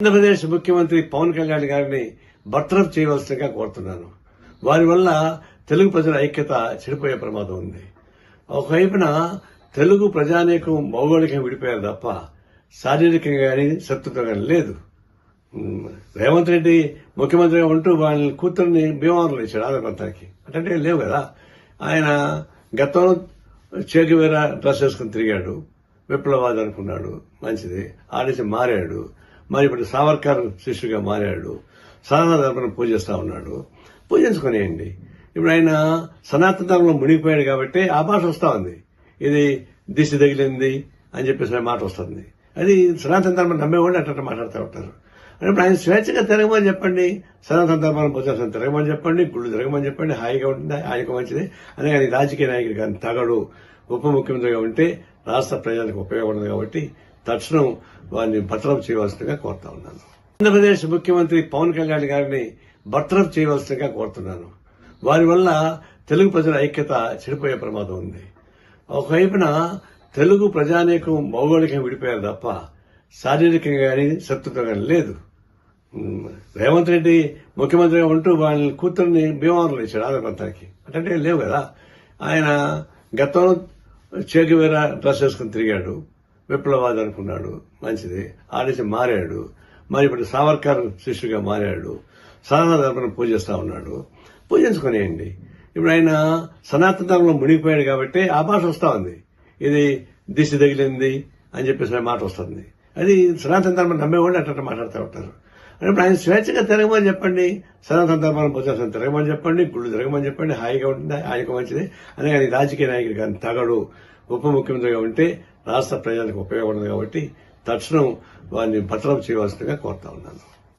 ఆంధ్రప్రదేశ్ ముఖ్యమంత్రి పవన్ కళ్యాణ్ గారిని బర్తరఫ్ చేయవలసిందిగా కోరుతున్నాను. వారి వల్ల తెలుగు ప్రజల ఐక్యత చెడిపోయే ప్రమాదం ఉంది. ఒకవైపున తెలుగు ప్రజానీకం భౌగోళికంగా విడిపోయారు తప్ప శారీరకంగా కానీ శత్రుత్వం కానీ లేదు. రేవంత్ రెడ్డి ముఖ్యమంత్రిగా ఉంటూ వాళ్ళ కూతుర్ని భీమవరంలో ఇచ్చాడు ఆంధ్ర ప్రాంతానికి. అంటే లేవు కదా. ఆయన గతంలో చేకివేర డ్రెస్ వేసుకుని తిరిగాడు. విప్లవాది అనుకున్నాడు. మంచిది. ఆడేసి మారాడు. మరి ఇప్పుడు సావర్కర్ శిష్యుగా మారాడు. సనాతన ధర్మను పూజిస్తూ ఉన్నాడు. పూజించుకునేయండి ఇప్పుడు ఆయన సనాతన ధర్మంలో మునిగిపోయాడు కాబట్టి ఆ భాష వస్తూ ఉంది. ఇది దిశ తగిలింది అని చెప్పేసి ఆ మాట వస్తుంది. అది సనాతన ధర్మం నమ్మేవాళ్ళు అట్లా మాట్లాడుతూ ఉంటారు. ఇప్పుడు ఆయన స్వేచ్ఛగా తిరగమని చెప్పండి. సనాతన ధర్మాన్ని పూజాసం తిరగమని చెప్పండి. గుళ్ళు తిరగమని చెప్పండి. హాయిగా ఉంటుంది? ఆయనకు మంచిది. అనే కానీ రాజకీయ నాయకుడు కానీ తగడు. ఉప ముఖ్యమంత్రిగా ఉంటే రాష్ట్ర ప్రజలకు ఉపయోగపడదు కాబట్టి తక్షణం వారిని బర్తరఫ్ చేయవలసిందిగా కోరుతా ఉన్నాను. ఆంధ్రప్రదేశ్ ముఖ్యమంత్రి పవన్ కళ్యాణ్ గారిని బర్తరఫ్ చేయవలసిందిగా కోరుతున్నాను. వారి వల్ల తెలుగు ప్రజల ఐక్యత చెడిపోయే ప్రమాదం ఉంది. ఒకవైపున తెలుగు ప్రజానీకం భౌగోళికంగా విడిపోయారు తప్ప శారీరకంగా కానీ శత్రుత్వం కానీ లేదు. రేవంత్ రెడ్డి ముఖ్యమంత్రిగా ఉంటూ వాళ్ళ కూతుర్ని భీమవరంలో ఇచ్చాడు ఆంధ్ర అంటే లేవు కదా. ఆయన గతంలో చేకివేర డ్రెస్ వేసుకుని తిరిగాడు. విప్లవాది అనుకున్నాడు మంచిది ఆడేసి మారాడు. మరి ఇప్పుడు సావర్కర్ శిష్యుగా మారాడు. సనాతన ధర్మను పూజిస్తూ ఉన్నాడు. పూజించుకునేయండి. ఇప్పుడు ఆయన సనాతన ధర్మంలో మునిగిపోయాడు కాబట్టి ఆ భాష వస్తూ ఉంది. ఇది దిశ తగిలింది అని చెప్పేసి ఆ మాట వస్తుంది. అది సనాతన ధర్మం నమ్మేవాళ్ళు అట్లా మాట్లాడుతూ ఉంటారు. ఇప్పుడు ఆయన స్వేచ్ఛగా తిరగమని చెప్పండి. సనాతన ధర్మాన్ని పోసేస్తాను తిరగమని చెప్పండి. గుళ్ళు తిరగమని చెప్పండి. హాయిగా ఉంటుంది ఆయనకు మంచిది. అనే కానీ రాజకీయ నాయకుడు కానీ తగడు ఉప ముఖ్యమంత్రిగా ఉంటే రాష్ట్ర ప్రజలకు ఉపయోగపడదు కాబట్టి తక్షణం వారిని భద్రం చేయవలసిందిగా కోరుతా ఉన్నాను.